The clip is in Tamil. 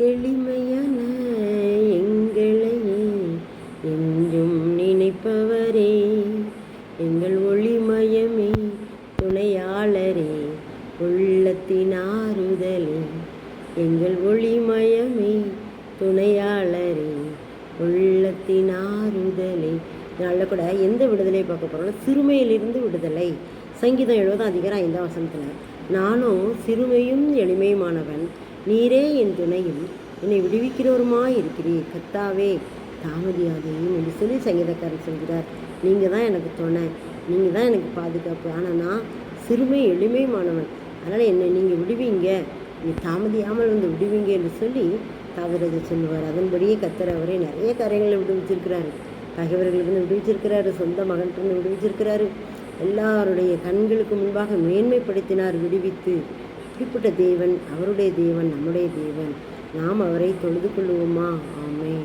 எளிமையான எங்களையே என்றும் நினைப்பவரே. எங்கள் ஒளிமயமே துணையாளரே உள்ளத்தின் ஆறுதலே. எங்கள் ஒளிமயமே துணையாளரே உள்ளத்தின் ஆறுதலே. கூட எந்த விடுதலை பார்க்க போகிறோம்னா சிறுமையிலிருந்து விடுதலை. சங்கீதம் எழுபதாம் அதிகாரம் ஐந்தாம் வசனத்தில் நானும் சிறுமையும் எளிமையுமானவன் நீரே என் துணையும். என்னை விடுவிக்கிறவருமாய் இருக்கிறீர் கத்தாவே தாமதியாதையும் என்று சொல்லி சங்கீதக்காரர் சொல்கிறார். நீங்கள் தான் எனக்கு துணை. நீங்கள் தான் எனக்கு பாதுகாப்பு. ஆனால் நான் சிறுமை எளிமையுமானவன் அதனால் என்னை நீங்கள் விடுவீங்க. நீ தாமதியாமல் வந்து விடுவீங்க என்று சொல்லி தாவரதை சொல்லுவார். அதன்படியே கத்தர் அவரை நிறைய காரியங்களை விடுவிச்சிருக்கிறாரு. பகைவர்களிலிருந்து விடுவிச்சிருக்கிறாரு. சொந்த மகன்கிட்ட விடுவிச்சிருக்கிறாரு. எல்லாருடைய கண்களுக்கு முன்பாக மேன்மைப்படுத்தினார் விடுவித்து. இப்படிப்பட்ட தேவன் அவருடைய தேவன் நம்முடைய தேவன். நாம் அவரை தொழுது கொள்வோமா ஆமே